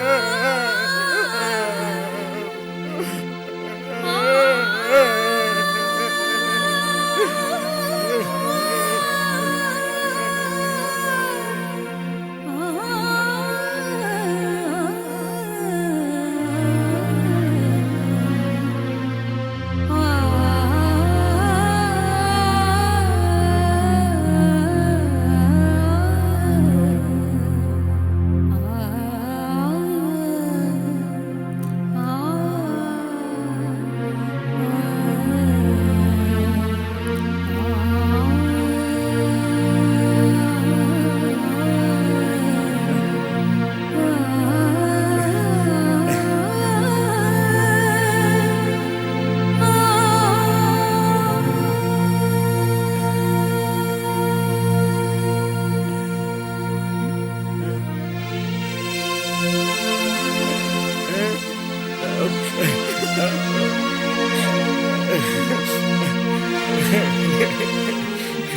哎。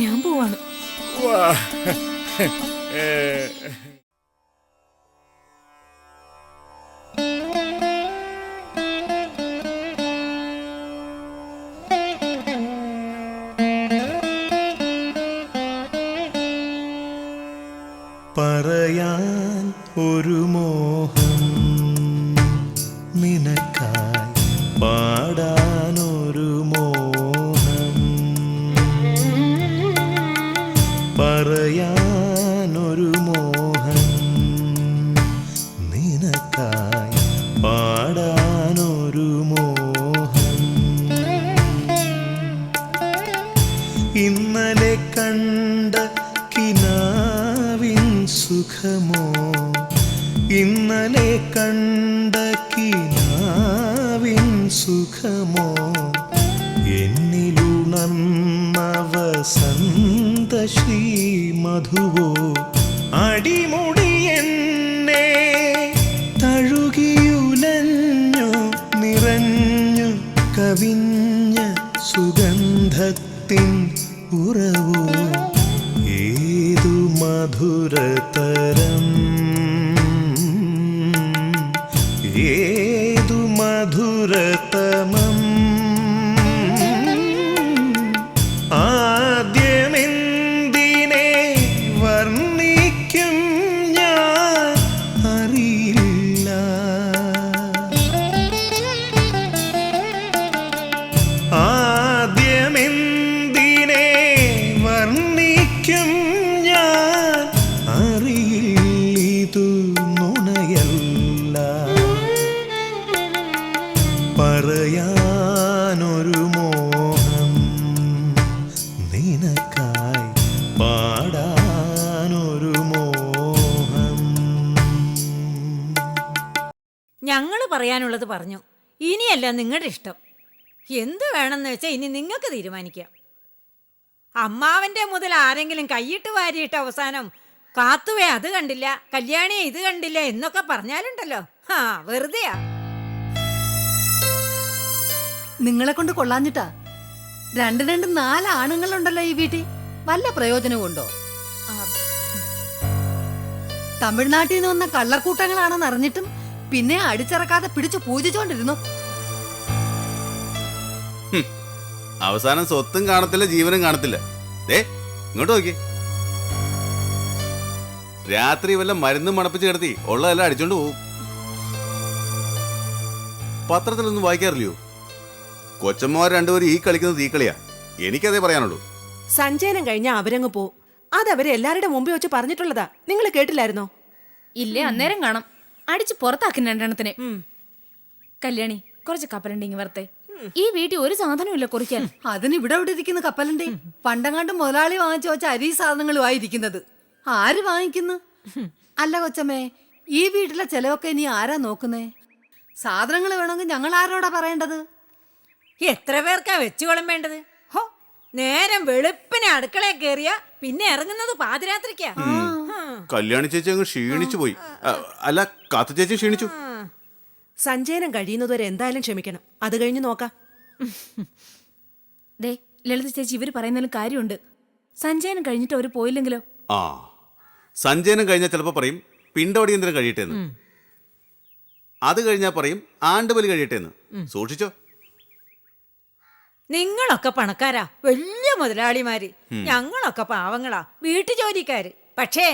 ഞാൻ പോവാണ് വാ പറയാനൊരു മോഹം നിനക്കായി പാടാനൊരു മോഹം. ഞങ്ങൾ പറയാനുള്ളത് പറഞ്ഞു. ഇനിയല്ല നിങ്ങളുടെ ഇഷ്ടം. എന്ത് വേണമെന്ന് വെച്ചാൽ ഇനി നിങ്ങൾക്ക് തീരുമാനിക്കാം. അമ്മാവന്റെ മുതൽ ആരെങ്കിലും കൈയിട്ട് വാരിയിട്ട് അവസാനം കാത്തുവേ അത് കണ്ടില്ല കല്യാണിയെ ഇത് കണ്ടില്ല എന്നൊക്കെ പറഞ്ഞാലുണ്ടല്ലോ. ആ വെറുതെയാ. നിങ്ങളെ കൊണ്ട് കൊള്ളാഞ്ഞിട്ടാ. രണ്ട് രണ്ട് നാല് ആണുങ്ങളുണ്ടല്ലോ ഈ വീട്ടിൽ. വല്ല പ്രയോജനവും ഉണ്ടോ തമിഴ്നാട്ടിൽ നിന്ന് വന്ന കള്ളക്കൂട്ടങ്ങളാണെന്ന് അറിഞ്ഞിട്ടും പിന്നെ അടിച്ചിറക്കാതെ പിടിച്ചു പൂജിച്ചോണ്ടിരുന്നു. അവസാനം സ്വത്തും കാണത്തില്ല ജീവനും കാണത്തില്ല. ദേ ഇങ്ങോട്ട് നോക്കി രാത്രി വല്ല മരുന്നും മണപ്പിച്ച് കിടത്തി ഉള്ളതെല്ലാം അടിച്ചോണ്ട് പോവും. പത്രത്തിലൊന്നും വായിക്കാറില്ലയോ? കൊച്ചമ്മമാർ രണ്ടുപേരും ഈ കളിക്കുന്നത് ഈ കളിയാ. എനിക്കതേ പറയാനുള്ളൂ. സഞ്ചയനം കഴിഞ്ഞാൽ അവരങ്ങ് പോ അതവരെ എല്ലാവരുടെ മുമ്പിൽ വെച്ച് പറഞ്ഞിട്ടുള്ളതാ. നിങ്ങൾ കേട്ടില്ലായിരുന്നോ? ഇല്ലേ അന്നേരം കാണാം. അടിച്ച് പുറത്താക്കി രണ്ടെണ്ണത്തിന്. കല്യാണി കുറച്ച് കപ്പലുണ്ടെങ്കിൽ വർത്തേ ഈ വീട്ടിൽ ഒരു സാധനം ഇല്ല കുറിക്കാൻ അതിന് ഇവിടെ ഇവിടെ ഇരിക്കുന്ന കപ്പലിന്റെ പണ്ടങ്ങാണ്ട് മുതലാളി വാങ്ങിച്ചു വെച്ച അരി സാധനങ്ങളുമായി ഇരിക്കുന്നത്. ആര് വാങ്ങിക്കുന്നു? അല്ല കൊച്ചമ്മേ ഈ വീട്ടിലെ ചെലവൊക്കെ ഇനി ആരാ നോക്കുന്നേ? സാധനങ്ങൾ വേണമെങ്കിൽ ഞങ്ങൾ ആരോടാ പറയേണ്ടത്? എത്ര പേർക്കാ വെച്ചു വേണ്ടത്? ഹോ നേരം വെളുപ്പിനെ അടുക്കളയിൽ കയറിയ പിന്നെ ഇറങ്ങുന്നത് പാതിരാത്രിക്കാ. കല്യാണി ചേച്ചി അങ്ങ് ക്ഷീണിച്ചു പോയി. അല്ല കാത്തു ചേച്ചി ക്ഷീണിച്ചു. സഞ്ജയനം കഴിയുന്നതുവരെ എന്തായാലും ക്ഷമിക്കണം. അത് കഴിഞ്ഞ് നോക്കാം. ദേ ലളിത ചേച്ചി ഇവർ പറയുന്നതിലും കാര്യമുണ്ട്. സഞ്ജയനം കഴിഞ്ഞിട്ട് അവർ പോയില്ലെങ്കിലോ? ആ. സഞ്ജയനം കഴിഞ്ഞാൽ ചിലപ്പോ പറയും പിണ്ടോടിയന്തരം കഴിയട്ടെ എന്ന് അത് കഴിഞ്ഞാൽ പറയും ആണ്ടുപലി കഴിയട്ടെ എന്ന് സൂക്ഷിച്ചോ. നിങ്ങളൊക്കെ പണക്കാരാ വലിയ മുതലാളിമാര്. ഞങ്ങളൊക്കെ പാവങ്ങളാ വീട്ടു ജോലിക്കാര്. പക്ഷേ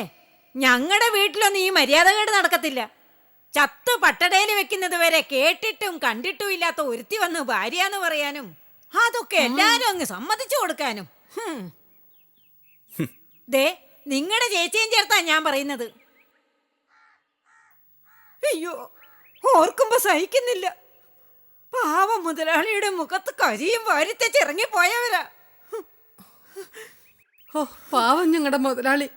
ഞങ്ങളുടെ വീട്ടിലൊന്നും ഈ മര്യാദ മര്യാദകേട് നടക്കത്തില്ല. ചത്ത് പട്ടടയിൽ വെക്കുന്നത് വരെ കേട്ടിട്ടും കണ്ടിട്ടും ഇല്ലാത്ത ഒരുത്തി വന്ന് ഭാര്യന്ന് പറയാനും അതൊക്കെ എല്ലാരും അങ്ങ് സമ്മതിച്ചു കൊടുക്കാനും. ദേ നിങ്ങളുടെ ചേച്ചിയും ചേർത്താ ഞാൻ പറയുന്നത്. അയ്യോ ഓർക്കുമ്പോ സഹിക്കുന്നില്ല. പാവം മുതലാളിയുടെ മുഖത്ത് കരിയും വാരിത്തേച്ചിറങ്ങി പോയവരാ. ഓ പാവം ഞങ്ങളുടെ മുതലാളി.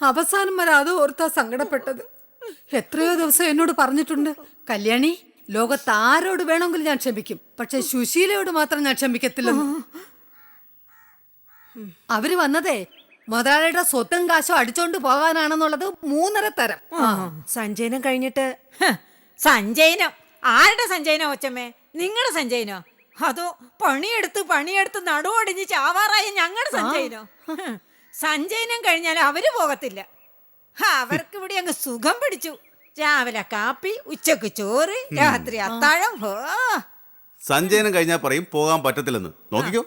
അവസാനം വരെ അത് ഓർത്താ സങ്കടപ്പെട്ടത്. എത്രയോ ദിവസം എന്നോട് പറഞ്ഞിട്ടുണ്ട് കല്യാണി ലോകത്ത് ആരോട് വേണമെങ്കിലും ഞാൻ ക്ഷമിക്കും പക്ഷെ സുശീലയോട് മാത്രം ഞാൻ ക്ഷമിക്കത്തില്ലെന്ന്. അവർ വന്നതേ മുതലാളിയുടെ സ്വത്തും കാശും അടിച്ചോണ്ട് പോകാനാണെന്നുള്ളത് മൂന്നര തരം. സഞ്ജയനം കഴിഞ്ഞിട്ട് സഞ്ജയനം ആരുടെ സഞ്ജയനോ ഒച്ചമ്മേ നിങ്ങളുടെ സഞ്ജയനോ? അതോ പണിയെടുത്ത് പണിയെടുത്ത് നടുവടിഞ്ഞ് ചാവാറായ ഞങ്ങളുടെ സഞ്ജയനോ? സഞ്ജയനം കഴിഞ്ഞാൽ അവർ പോകത്തില്ല. അവർക്ക് ഇവിടെ അങ്ങ് സുഖം പിടിച്ചു. രാവിലെ കാപ്പി ഉച്ചയ്ക്ക് ചോറ് രാത്രി അത്താഴം സഞ്ജയനം കഴിഞ്ഞാൽ പറയും പോകാൻ പറ്റത്തില്ലെന്ന്. നോക്കിക്കോ.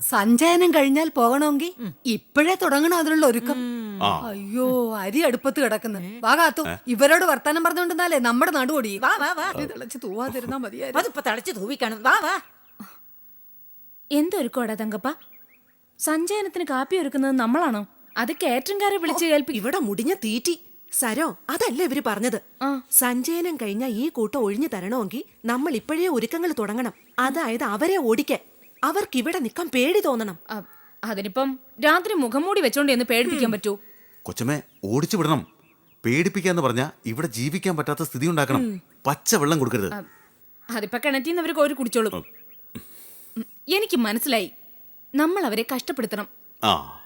സഞ്ചയനം കഴിഞ്ഞാൽ പോകണമെങ്കിൽ ഇപ്പോഴേ തുടങ്ങണം അതിനുള്ള ഒരുക്കം. അയ്യോ അരി അടുപ്പത്ത് കിടക്കുന്നു. വാ കാത്തു. ഇവരോട് വർത്താനം പറഞ്ഞുകൊണ്ടിരുന്നാലേ നമ്മുടെ നടുപൊടി വാ വാ വാ. തിളച്ച് തൂവാതിരുന്നാ മതിയായിരുന്നു. അതിപ്പോ തടച്ചു തൂവിക്കണം. വാ വാ. എന്തൊരുക്കോടാ തങ്കപ്പ. സഞ്ചയനത്തിന് കാപ്പി ഒരുക്കുന്നത് നമ്മളാണോ? അത് കേറ്റംകാരെ വിളിച്ച് കേൾപ്പി ഇവിടെ മുടിഞ്ഞ തീറ്റി. സരോ അതല്ല ഇവർ പറഞ്ഞത്? സഞ്ചയനം കഴിഞ്ഞ ഈ കൂട്ടം ഒഴിഞ്ഞു തരണമെങ്കിൽ നമ്മൾ ഇപ്പോഴേ ഒരുക്കങ്ങൾ തുടങ്ങണം. അതായത് അവരെ ഓടിക്കാൻ. അവർക്ക് ഇവിടെ നിൽക്കാൻ പേടി തോന്നണം. അതിനിപ്പം രാത്രി മുഖം മൂടി വെച്ചോണ്ട് എന്ന് പേടിപ്പിക്കാൻ പറ്റൂ. കൊച്ചമ്മേ ഓടിച്ചു വിടണം. പേടിപ്പിക്കാന്ന് പറഞ്ഞാ ഇവിടെ ജീവിക്കാൻ പറ്റാത്ത സ്ഥിതി ഉണ്ടാക്കണം. പച്ച വെള്ളം കൊടുക്കരുത്. അതിപ്പോ കിണറ്റിൽ കിണറ്റിന്ന് അവർ കോരി കുടിച്ചോളും എനിക്ക് മനസ്സിലായി. നമ്മൾ അവരെ കഷ്ടപ്പെടുത്തണം. ആ.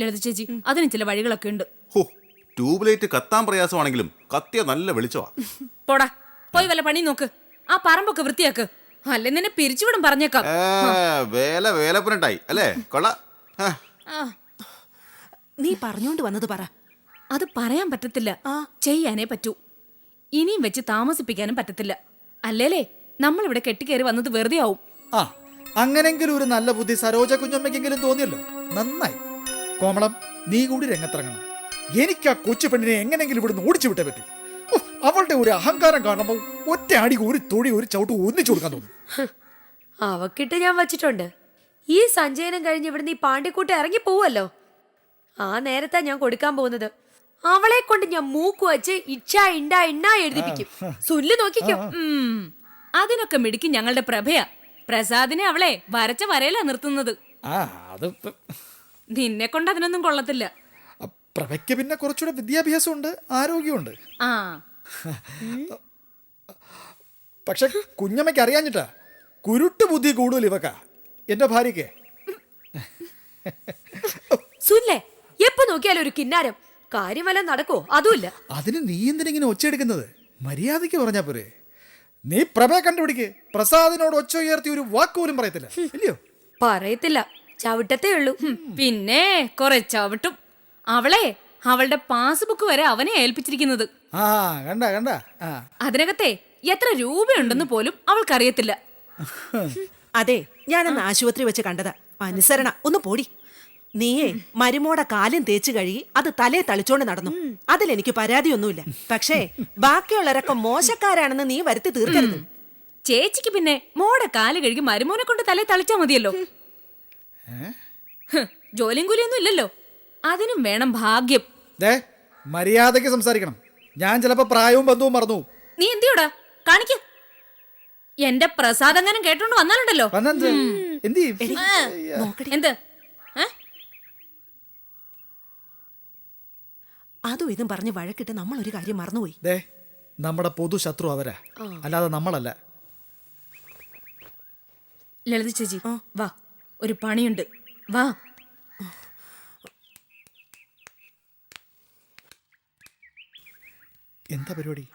ലളിത ചേച്ചി അതിന് ചില വഴികളൊക്കെ ഉണ്ട്. ട്യൂബ്ലൈറ്റ് ട്യൂബ് ലൈറ്റ് കത്താൻ പ്രയാസമാണെങ്കിലും കത്തിയ നല്ല വെളിച്ചമാ പോടാ പോയി വല്ല പണി നോക്ക്. ആ പറമ്പൊക്കെ വൃത്തിയാക്ക്. അല്ലെ നിന്നെ പിരിച്ചുവിടും പറഞ്ഞേക്കാം. വേല വേലപ്പനുണ്ടായി അല്ലേ? കൊള്ള. നീ പറഞ്ഞോണ്ട് വന്നത് പറ. അത് പറയാൻ പറ്റത്തില്ല. ചെയ്യാനേ പറ്റൂ. ഇനിയും വെച്ച് താമസിപ്പിക്കാനും പറ്റത്തില്ല. അല്ലേലേ നമ്മളിവിടെ കെട്ടിക്കയറി വന്നത് വെറുതെ ആവും ആ അങ്ങനെങ്കിലും ഒരു നല്ല ബുദ്ധി സരോജ കുഞ്ഞമ്മയ്ക്കെങ്കിലും തോന്നിയല്ലോ. നന്നായി. കോമളം നീ കൂടി രംഗത്തിറങ്ങണം. എനിക്ക് ആ കൊച്ചു പെണ്ണിനെ എങ്ങനെങ്കിലും ഇവിടുന്ന് ഓടിച്ചു വിട്ടേ പറ്റൂ അവളുടെ ഒരു അഹങ്കാരം കാണുമ്പോൾ ഒറ്റ അടി ഒരു തൊഴി ഒരു ചവിട്ട് ഒന്നിച്ചു കൊടുക്കാൻ തോന്നും. അവക്കിട്ട് ഞാൻ വച്ചിട്ടുണ്ട്. ഈ സഞ്ജയനം കഴിഞ്ഞ് ഇവിടുന്ന് ഈ പാണ്ടിക്കൂട്ട് ഇറങ്ങി പോവല്ലോ ആ നേരത്തെ ഞാൻ കൊടുക്കാൻ പോകുന്നത്. അവളെ കൊണ്ട് ഞാൻ മൂക്ക് വച്ച് ഇച്ഛാ ഇണ്ട ഇണ്ണ എഴുതിപ്പിക്കും. സുല്ല് നോക്കിക്കോ. അതിനൊക്കെ മിടുക്കി ഞങ്ങളുടെ പ്രഭയാ. പ്രസാദിനെ അവളെ വരച്ച വരയിലാ നിർത്തുന്നത്. നിന്നെ കൊണ്ട് അതിനൊന്നും കൊള്ളത്തില്ല. പ്രഭയ്ക്ക് പിന്നെ കുറച്ചുകൂടെ വിദ്യാഭ്യാസമുണ്ട് ആരോഗ്യമുണ്ട്. ആ. പക്ഷെ കുഞ്ഞമ്മയ്ക്ക് അറിയാഞ്ഞിട്ടാ. കുരുട്ട് ബുദ്ധി കൂടുതൽ ഇവക്ക. എന്റെ ഭാര്യക്ക് എപ്പോ നോക്കിയാലും ഒരു കിന്നാരം. കാര്യം നടക്കോ അതുമില്ല. അതിന് നീ എന്തിനിങ്ങനെ ഒച്ചയെടുക്കുന്നത്? മര്യാദയ്ക്ക് പറഞ്ഞാ പോരെ. നീ പ്രഭയെ കണ്ടുപിടിക്ക്. പ്രസാദിനോട് ഒച്ച ഉയർത്തി ഒരു വാക്ക് പോലും പറയത്തില്ല. ഇല്ലയോ? പറയത്തില്ല. ചവിട്ടത്തേ ഉള്ളൂ. പിന്നെ കൊറേ ചവിട്ടും. അവളെ അവളുടെ പാസ്ബുക്ക് വരെ അവനെ ഏൽപ്പിച്ചിരിക്കുന്നത്. ആ കണ്ട കണ്ട. അതിനകത്തെ എത്ര രൂപയുണ്ടെന്ന് പോലും അവൾക്കറിയത്തില്ല. അതെ ഞാനന്ന് ആശുപത്രി വെച്ച് കണ്ടതാ. അനുസരണ ഒന്ന് പോടി. നീയേ മരുമോടെ കാലും തേച്ചു കഴുകി അത് തലേ തളിച്ചോണ്ട് നടന്നു. അതിലെനിക്ക് പരാതിയൊന്നുമില്ല. പക്ഷേ ബാക്കിയുള്ളവരൊക്കെ മോശക്കാരാണെന്ന് നീ വരുത്തി തീർക്കരുത്. ചേച്ചിക്ക് പിന്നെ മോടെ കാൽ കഴുകി മരുമോനെ കൊണ്ട് തലേ തളിച്ചാ മതിയല്ലോ. ജോലിയും കൂലിയൊന്നും ഇല്ലല്ലോ. അതിനും വേണം ഭാഗ്യം. ദേ മര്യാദയ്ക്ക് സംസാരിക്കണം. ഞാൻ ചിലപ്പോ പ്രായവും ബന്ധവും മറന്നു നീ എന്തിയോടാ? കാണിക്ക. എന്റെ പ്രസാദങ്ങനും കേട്ടോണ്ട് വന്നാലുണ്ടല്ലോ. വന്നെന്ത്? എന്ത്? അതും ഇതും പറഞ്ഞ് വഴക്കിട്ട് നമ്മൾ ഒരു കാര്യം മറന്നുപോയി. ദേ നമ്മുടെ പൊതു ശത്രു അവരാ. അല്ലാതെ നമ്മളല്ല. ലളിത ചേച്ചി വാ ഒരു പണിയുണ്ട്. വാ. എന്താ പരിപാടി?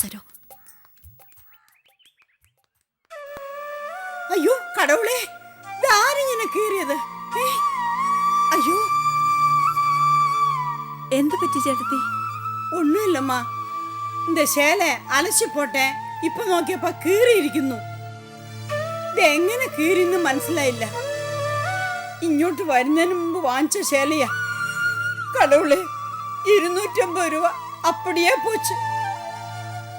സരോ അയ്യോ കടവുളെ ഇതാരിങ്ങനെ കീറിയത്? അയ്യോ. എന്ത് പറ്റി ചേട്ടത്തി? ഒന്നുമില്ലമ്മ. എന്റെ ശേല അലച്ചു പോട്ടെ. ഇപ്പൊ നോക്കിയപ്പോ കീറിയിരിക്കുന്നു. ഇതെങ്ങനെ കീറിന്ന് മനസ്സിലായില്ല. ഇങ്ങോട്ട് വരുന്നതിന് മുമ്പ് വാങ്ങിച്ച ശേലയാ. കടവുളെ ഇരുന്നൂറ്റമ്പത് രൂപ അപ്പടിയേ പോച്ചു.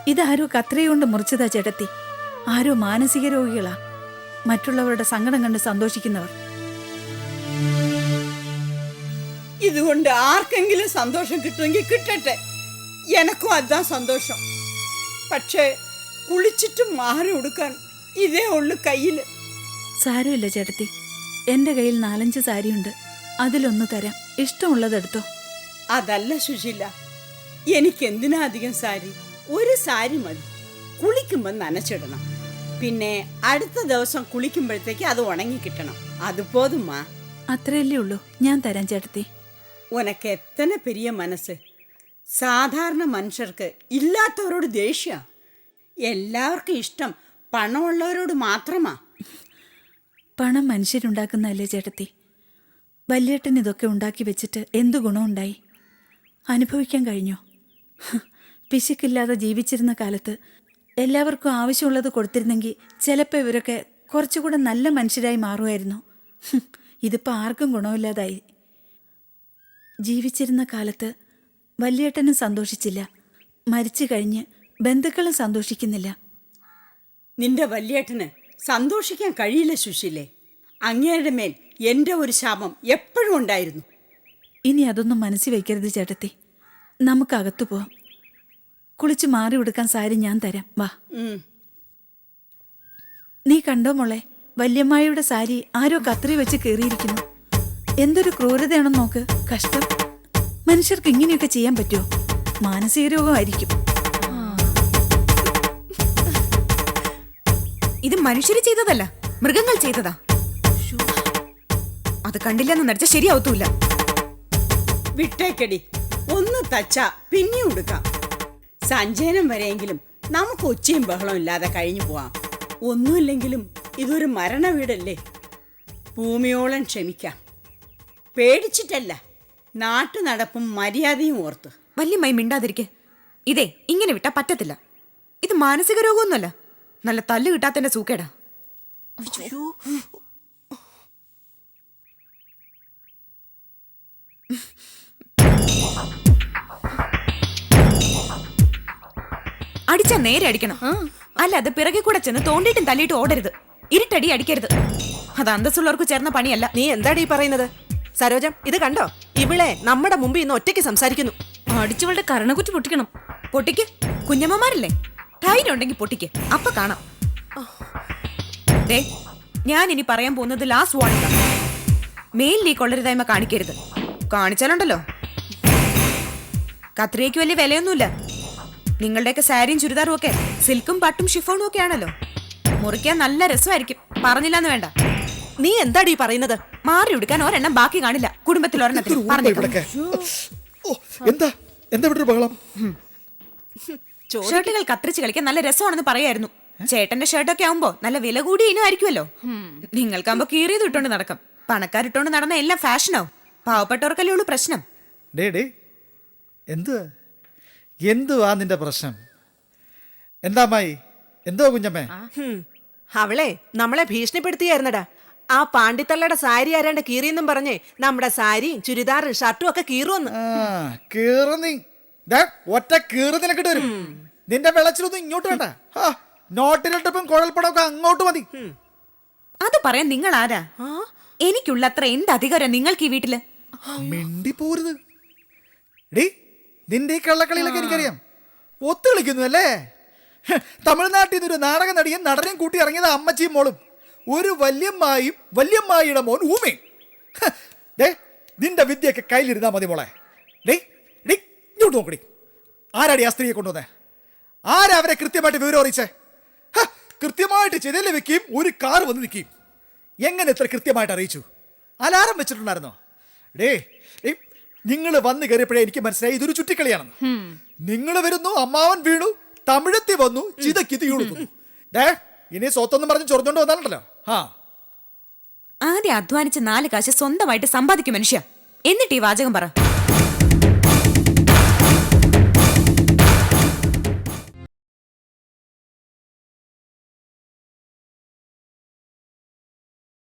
ഇതാരോ കത്രയുകൊണ്ട് മുറിച്ചതാ ചേട്ടത്തി. ആരോ മാനസിക രോഗികളാ. മറ്റുള്ളവരുടെ സങ്കടം കണ്ട് സന്തോഷിക്കുന്നവർ. ഇതുകൊണ്ട് ആർക്കെങ്കിലും സന്തോഷം കിട്ടുമെങ്കിൽ കിട്ടട്ടെ. എനക്കും അതാ സന്തോഷം. പക്ഷേ കുളിച്ചിട്ട് മാറി ഉടുക്കാൻ ഇതേ ഉള്ളു കയ്യിൽ. സാരമില്ല ചേട്ടത്തി. എന്റെ കയ്യിൽ നാലഞ്ച് സാരിയുണ്ട്. അതിലൊന്ന് തരാം. ഇഷ്ടമുള്ളതെടുത്തോ അതല്ല സുശീല. എനിക്ക് എന്തിനാ അധികം സാരി? ഒരു സാരി മതി. കുളിക്കുമ്പോൾ നനച്ചിടണം. പിന്നെ അടുത്ത ദിവസം കുളിക്കുമ്പോഴത്തേക്ക് അത് ഉണങ്ങി കിട്ടണം. അത് പോതുമാ അത്രയല്ലേ ഉള്ളൂ. ഞാൻ തരാൻ ചേട്ടത്തി. ഉനക്ക് എത്ര പെരിയ മനസ്സ്. സാധാരണ മനുഷ്യർക്ക് ഇല്ലാത്തവരോട് ദേഷ്യ. എല്ലാവർക്കും ഇഷ്ടം പണമുള്ളവരോട് മാത്രമാ. പണം മനുഷ്യരുണ്ടാക്കുന്നതല്ലേ ചേട്ടത്തി? വല്യേട്ടൻ ഇതൊക്കെ ഉണ്ടാക്കി വെച്ചിട്ട് എന്തു ഗുണമുണ്ടായി? അനുഭവിക്കാൻ കഴിഞ്ഞോ? പിശുക്കില്ലാതെ ജീവിച്ചിരുന്ന കാലത്ത് എല്ലാവർക്കും ആവശ്യമുള്ളത് കൊടുത്തിരുന്നെങ്കിൽ ചിലപ്പോൾ ഇവരൊക്കെ കുറച്ചുകൂടെ നല്ല മനുഷ്യരായി മാറുമായിരുന്നു. ഇതിപ്പോൾ ആർക്കും ഗുണമില്ലാതായി. ജീവിച്ചിരുന്ന കാലത്ത് വല്യേട്ടനും സന്തോഷിച്ചില്ല. മരിച്ചു കഴിഞ്ഞ് ബന്ധുക്കളും സന്തോഷിക്കുന്നില്ല. നിന്റെ വല്യേട്ടന് സന്തോഷിക്കാൻ കഴിയില്ല സുശീലേ. അങ്ങയുടെ മേൽ എന്റെ ഒരു ശാപം എപ്പോഴും ഉണ്ടായിരുന്നു. ഇനി അതൊന്നും മനസ്സിൽ വയ്ക്കരുത് ചേട്ടത്തി. നമുക്കകത്തു പോവാം. കുളിച്ച് മാറി കൊടുക്കാൻ സാരി ഞാൻ തരാം. വാ. നീ കണ്ടോ മോളെ വല്യമ്മായിയുടെ സാരി ആരോ കത്രി വെച്ച് കീറിയിരിക്കുന്നു. എന്തൊരു ക്രൂരതയാണെന്ന് നോക്ക് കഷ്ടം. മനുഷ്യർക്ക് ഇങ്ങനെയൊക്കെ ചെയ്യാൻ പറ്റുമോ? മാനസിക രോഗമായിരിക്കും. ഇത് മനുഷ്യര് ചെയ്തതല്ല മൃഗങ്ങൾ ചെയ്തതാ. അത് കണ്ടില്ലെന്ന് നടിച്ച ശരിയാവത്തൂല്ല. വിട്ടേക്കടി. ഒന്ന് തച്ച പിന്നെയും ഉടുക്കാം. സഞ്ചയനം വരെയെങ്കിലും നമുക്ക് ഒച്ചയും ബഹളവും ഇല്ലാതെ കഴിഞ്ഞു പോവാം. ഒന്നുമില്ലെങ്കിലും ഇതൊരു മരണ വീടല്ലേ? ഭൂമിയോളം ക്ഷമിക്കാം. പേടിച്ചിട്ടല്ല. നാട്ടു നടപ്പും മര്യാദയും ഓർത്ത്. വല്യമായി മിണ്ടാതിരിക്കെ. ഇതേ ഇങ്ങനെ വിട്ടാ പറ്റത്തില്ല. ഇത് മാനസിക രോഗമൊന്നുമല്ല. നല്ല തല്ല് സൂക്കേടാ. അടിച്ചാ നേരെ അടിക്കണം. അല്ല അത് പിറകെ കൂടെ ചെന്ന് തോണ്ടിയിട്ടും തല്ലിയിട്ടും ഓടരുത്. ഇരുട്ടടി അടിക്കരുത്. അത് അന്തസ്സുള്ളവർക്ക് ചേർന്ന പണിയല്ല. നീ എന്താടി പറയുന്നത്? സരോജം ഇത് കണ്ടോ? ഇവിളെ നമ്മുടെ മുമ്പിൽ ഇന്ന് ഒറ്റയ്ക്ക് സംസാരിക്കുന്നു. അടിച്ചവളുടെ കരണകുറ്റി പൊട്ടിക്കണം. പൊട്ടിക്ക്. കുഞ്ഞമ്മമാരല്ലേ? ധൈര്യം ഉണ്ടെങ്കിൽ പൊട്ടിക്ക്. അപ്പൊ കാണാം. ദേ ഞാൻ ഇനി പറയാൻ പോകുന്നത് ലാസ്റ്റ് വാർണിംഗ് മെയിൻ ഈ കൊള്ളരുതായ്മ കാണിക്കരുത്. കാണിച്ചാലുണ്ടല്ലോ. കത്രിയയ്ക്ക് വലിയ വിലയൊന്നുമില്ല. നിങ്ങളുടെയൊക്കെ സാരിയും ചുരിദാറും ഒക്കെ സിൽക്കും പട്ടും ഷിഫോണും ഒക്കെ ആണല്ലോ. മുറിക്കാൻ നല്ല രസമായിരിക്കും. പറഞ്ഞില്ലെന്ന് വേണ്ട. നീ എന്താടി പറയുന്നത്? മാറി എടുക്കാൻ ഒരെണ്ണം ബാക്കി കാണില്ല. കുടുംബത്തിൽ ഒരെണ്ണത്തിൽ. പറഞ്ഞേക്കാം. എന്താ? എന്താ ഇവിടെ ഒരു ബഹളം ഷർട്ടുകൾ കത്തിരിച്ച് കളിക്കാൻ നല്ല രസമാണെന്ന് പറയായിരുന്നു. ചേട്ടന്റെ ഷർട്ടൊക്കെ ആവുമ്പോ നല്ല വില കൂടിയ ഇനം ആയിരിക്കുമല്ലോ. നിങ്ങൾക്കാവുമ്പോ കീറിയത് ഇട്ടോണ്ട് നടക്കും. പണക്കാരിട്ടോണ്ട് നടന്ന എല്ലാം ഫാഷനോ പാവപ്പെട്ടവർക്കല്ലേ ഉള്ളൂ പ്രശ്നം. ഡേ ഡേ എന്തുവാ എന്തുവാ നിന്റെ പ്രശ്നം? എന്താമായി എന്തോ കുഞ്ഞമ്മേ? ഹും, അവളെ നമ്മളെ ഭീഷണിപ്പെടുത്തിയായിരുന്നടാ. ആ പാണ്ടിത്തള്ളയുടെ സാരി ആരാണ്ട് കീറിയെന്നും പറഞ്ഞേ നമ്മുടെ സാരി ചുരിദാറും ഷർട്ടും ഒക്കെ കീറുമെന്ന് ആ കീറുന്നി ദേ, ഒറ്റ കീറി നിനക്കിട്ട് വരും. നിന്റെ വെളച്ചിലൊന്നും ഇങ്ങോട്ട് വേണ്ട. ആ നോട്ടിലിട്ടപ്പം കുഴൽപ്പടമൊക്കെ അങ്ങോട്ട് മതി. അത് പറയാൻ നിങ്ങൾ ആരാ എനിക്കുള്ളത്ര എന്ത് അധികാരം നിങ്ങൾക്ക് ഈ വീട്ടിൽ? മിണ്ടി പോരുത് ഡേ നിന്റെ ഈ കള്ളക്കളിയിലൊക്കെ എനിക്കറിയാം. ഒത്തു കളിക്കുന്നു അല്ലേ തമിഴ്നാട്ടിൽ നിന്നൊരു നാടക നടിയും നടനെയും കൂട്ടി ഇറങ്ങിയത് അമ്മച്ചിയും മോളും. ഒരു വല്യമ്മായും വല്യമ്മായിയുടെ മോൻ ഊമയും. ഡേ നിന്റെ വിദ്യയൊക്കെ കയ്യിലിരുന്നാ മതി മോളെ. ഡേ ഡേ ഇങ്ങോട്ട് നോക്കടി ആരാടി ആ സ്ത്രീയെ കൊണ്ടുവന്നേ? ആരാ അവരെ കൃത്യമായിട്ട് വിവരം അറിയിച്ചേ? കൃത്യമായിട്ട് ചെതൽ വെക്കുകയും ഒരു കാർ വന്ന് നിൽക്കുകയും. എങ്ങനെ ഇത്ര കൃത്യമായിട്ട് അറിയിച്ചു? അലാറം വെച്ചിട്ടുണ്ടായിരുന്നോ? ഡേ നിങ്ങൾ വന്നു കയറിയപ്പോഴേ എനിക്ക് മനസ്സിലായി ഇതൊരു ചുറ്റിക്കളിയാണെന്ന്. നിങ്ങൾ വരുന്നു അമ്മാവൻ വീണു തമിഴത്തി വന്നു ചിതക്കി തീ കൊടുക്കുന്നു ഡേ ഇനി സ്വത്തൊന്നും പറഞ്ഞ് ചൊറിഞ്ഞോണ്ട് വന്നാലുണ്ടല്ലോ. ആ ആദ്യം അധ്വാനിച്ച് നാല് കാശ് സ്വന്തമായിട്ട് സമ്പാദിക്കും മനുഷ്യ. എന്നിട്ട് ഈ വാചകം പറ.